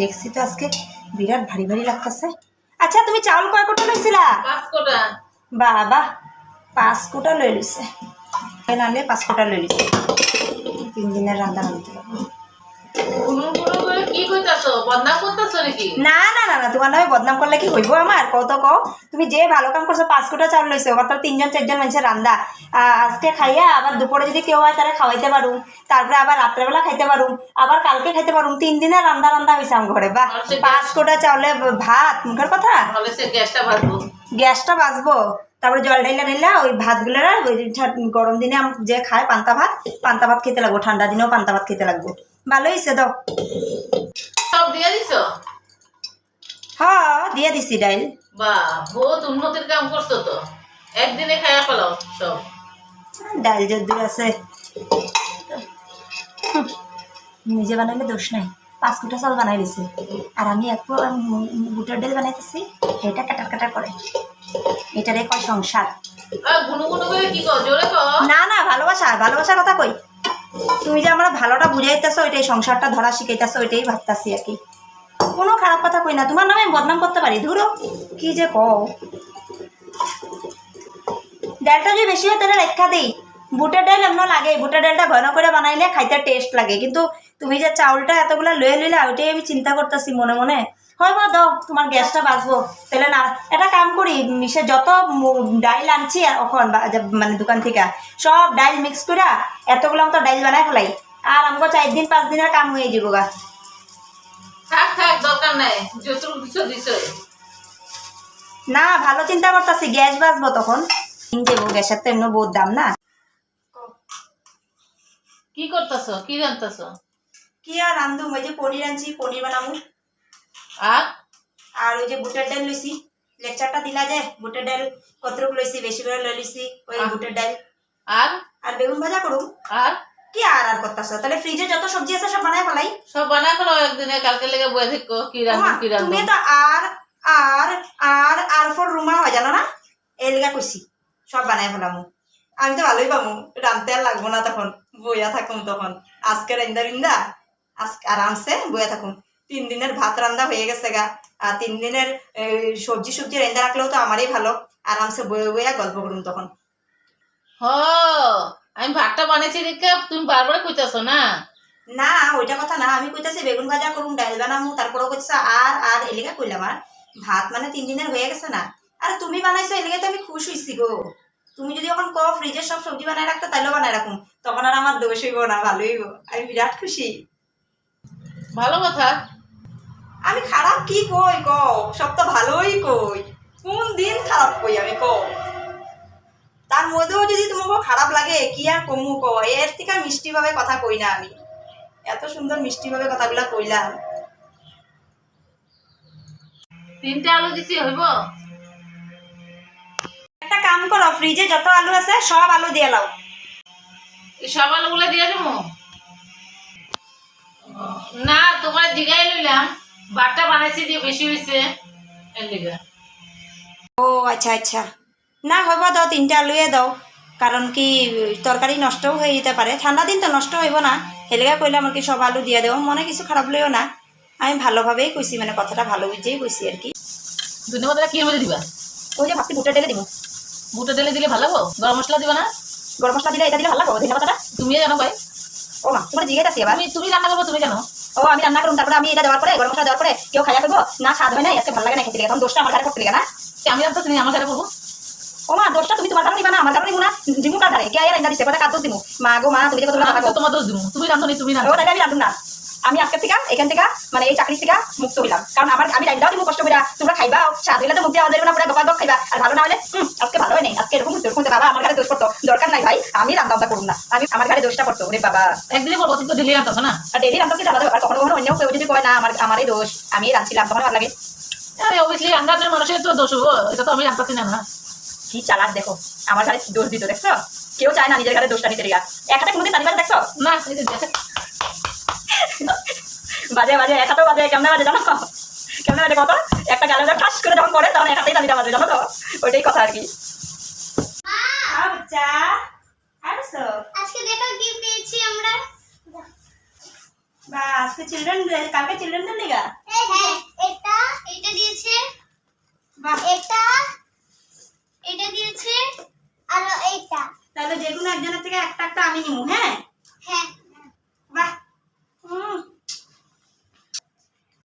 দেখছি তো আজকে বিরাট ভারী ভারী লাগতেছে। আচ্ছা তুমি চাউল কয় কোটা লইছিলা? পাঁচ কোটা। বাবা পাঁচ কোটা লই লইছে। নালে পাঁচ কোটা লই লইছে। তিন দিনের রান্না আনতে করে কি কইতাছ? বদনাম করতেছ নাকি? না না না না তোমার নামে বদনাম করলে কি হইব আমার? কত কও। তুমি যে ভালো কাম করছ পাঁচ কোটা চাউল লইছো মাত্র তিনজন চারজন মানুষের রান্দা। আজকে খাইয়া আবার দুপুরে যদি কেউ হয় তারা খাওয়াইতে পারুম। তারপরে আবার রাত্রেবেলা খাইতে পারুম। আবার কালকে খাইতে পারুম। তিন রান্দা রান্দা হয়েছে আমার ঘরে। বা পাঁচ কোটা চাউলে ভাত মুখের কথা? গ্যাসটা বাঁধবো গ্যাসটা বাঁচবো তারপরে জল ঢাইলা ঢাইলা ওই ভাতগুলো গরম দিনে যে খায় পান্তা ভাত পান্তা ভাত খেতে লাগবো ঠান্ডা দিনেও পান্তা ভাত খেতে লাগবো। ভালো হয়েছে দাও সব দিয়ে দিছ? হ্যাঁ দিয়ে দিছি ডাইল। বা বহুত উন্নতির কাম করছ তো। একদিনে খাইয়া ফেলাও সব। ডাল যদ্দূর আছে। নিজে বানাইলে দোষ নাই। পাঁচ কুটা চাল বানাই দিছে। আর আমি এক পো- উম, উম, বুটের ডাল বানাইতেছি এটা কাটার কাটার করে। এটারে কয় সংসার। না না ভালোবাসা ভালোবাসার কথা কই? তুমি যে আমরা ভালোটা বুঝাইতেছো, ওইটাই সংসারটা ধরা শিখাইতেছো, ওইটাই ভাবতাছি আর কি। কোনো খারাপ কথা কই না, তোমার নামে বদনাম করতে পারি, ধরো। কি যে কও। ডালটা যদি বেশি হয় তাহলে রেখা দিই। বুটের ডাল এমন লাগে, বুটের ডালটা ঘন করে বানাইলে খাইতে টেস্ট লাগে। কিন্তু তুমি যে চাউলটা এতগুলো লয়ে লইলে, ওইটাই আমি চিন্তা করতেছি মনে মনে। হয় বা দাও তোমার গ্যাসটা বাঁচবো তাহলে না একটা কাম করি মিশে যত ডাইল আনছি এখন মানে দোকান থেকে সব ডাইল মিক্স করে এতগুলো মতো ডাইল বানাই ফেলাই। আর আমাকে চার দিন পাঁচ দিনের কাম হয়ে যাব গা। থাক থাক দরকার নাই। যতটুকু দিছ দিছ না ভালো চিন্তা করতেছি গ্যাস বাঁচবো তখন। যাব গ্যাসের তো এমনি বহুত দাম না। কি করতেছ? কি রান্তাছ কি আর রান্ধু ওই যে পনির আনছি পনির বানাবো আর? আর ওই যে বুটের ডাল লইছি। লেকচারটা দিলা যে বুটের ডাল কতটুকু লইছি বেশি করে লই লইছি ওই বুটের ডাল। আর? আর বেগুন ভাজা করুম। আর? কি আর আর করতেছো? তাহলে ফ্রিজে যত সবজি আছে সব বানায় ফেলাই। সব বানা ফেলো একদিনে কালকে লেগে বয়ে থাকো কি কি তুমি তো আর আর আর আর ফর রুমা হয় জানো না? এই লেগা কইছি সব বানায় ফেলামু। আমি তো ভালোই পাবো রানতে আর লাগবো না তখন বইয়া থাকুম তখন। আজকে রান্দা বিন্দা আজকে আরামসে বইয়া থাকুম। তিন দিনের ভাত রান্দা হয়ে গেছে গা। আর তিন দিনের সবজি সবজি রান্দা রাখলেও তো আমারই ভালো। আরামসে বয়ে বইয়া গল্প করুন তখন। হ আমি ভাতটা বানিয়েছি দেখে তুমি বারবার কইতাছ না? না ওইটা কথা না। আমি কইতাছি বেগুন ভাজা করুন ডাল বানামু তারপরে কইতাছে আর আর এলিগা কইলাম আর। ভাত মানে তিন দিনের হয়ে গেছে না। আরে তুমি বানাইছো এলিগা তো আমি খুশ হইছি গো। তুমি যদি এখন ক ফ্রিজের সব সবজি বানাই রাখতে তাইলেও বানাই রাখুন তখন আর আমার দোষ হইব না ভালো হইব। আমি বিরাট খুশি। ভালো কথা। আমি খারাপ কি কই ক সব তো ভালোই কই। কোন দিন খারাপ কই আমি ক তার মধ্যেও যদি তোমাকে খারাপ লাগে কি আর কমু ক এর থেকে মিষ্টিভাবে কথা কই না আমি। এত সুন্দর মিষ্টিভাবে কথাগুলা কইলাম। তিনটে আলু দিছি হইব? একটা কাম করো ফ্রিজে যত আলু আছে সব আলু দিয়ে লাও সব আলুগুলো দিয়ে দেবো? না তোমার জিগাই লইলাম। বাটটা বানাইছি দিয়ে বেশি হয়েছে ও আচ্ছা আচ্ছা। না হইব দাও তিনটা আলুয়ে দাও। কারণ কি তরকারি নষ্টও হয়ে যেতে পারে। ঠান্ডা দিন তো নষ্ট হইব না। হেলেগা কইলাম আর কি সব আলু দিয়ে দেবো মনে কিছু খারাপ লইও না। আমি ভালোভাবেই কইছি মানে কথাটা ভালো বুঝেই কইছি আর কি। ধন্যবাদ কি মধ্যে দিবা? ওই যে ভাবছি বুটের ডেলে দিব বুটে তেলে দিলে ভালো লাগবো গরম মশলা দিবা না? গরম মশলা দিলে এটা দিলে ভালো লাগবে। ধনে পাতাটা? তুমি জানো ভাই ও মা তোমার জিজ্ঞেস আছে এবার। তুমি তুমি রান্না করব তুমি জানো? ও আমি রান্না করুন তারপরে আমি এটা দেওয়ার পরে গরম মশলা দেওয়ার পরে কেউ খাইয়া করব না স্বাদ হয় না আজকে ভালো লাগে না খেতে এখন দোষটা আমার ঘরে করতে না। আমি রান্না তুমি আমার করব ও মা দোষটা তুমি তোমার কারণে না আমার কারণে না। দিমু কার ধারে কে রান্না দিছে? কথা দিমু? মা গো মা তুমি যে কথা তোমার দোষ দিব তুমি রান্ধো নি তুমি ও রান্ধো আমি রান্ধুম না। আমি আজকের থেকে এখান থেকে মানে এই চাকরি থেকে মুক্ত হইলাম। কারণ আমার আমি রান্নাও দিব কষ্ট করে তোমরা খাইবা স্বাদ হইলে তো মুখ দেওয়া যাবে না পুরো গপা গপ খাইবা। আর ভালো না হলে আজকে ভালো হয় নাই। আজকে এরকম বাবা আমার ঘরে দরকার নাই ভাই আমি রান্না করুন না। আমি আমার ঘরে দোষটা করতো রে বাবা। একদিনে করব তুমি তো দিলে রান্তো না? আর ডেলি রান্না কি জানা আর কখনো কখনো অন্য কেউ যদি কয় না আমার আমারই দোষ আমি রাঁধছিলাম তখন ভালো লাগে। আরে অবশ্যই রান্নার মানুষের তো দোষ এটা তো আমি রান্তাছি না কি চালাক দেখো আমার ঘরে দোষ দিত দেখছ? কেউ চায় না নিজের ঘরে দোষটা নিতে রিয়া এক হাতে কোনোদিন রান্না দেখছ? না বাজে বাজে এক হাতেও বাজে কেমনে বাজে জানো? কেমনে বাজে কত? একটা গালে ঠাস করে যখন পড়ে তখন এক হাতেই তালিটা বাজে জানো তো? ওইটাই কথা আর কি। বা আজকে চিলড্রেন কালকে চিলড্রেনদের হ্যাঁ, লিগা হ্যাঁ এটা এটা দিয়েছে। বা এটা এটা দিয়েছে আর এইটা তাহলে যেকোনো একজনের থেকে একটা একটা আমি নিব হ্যাঁ?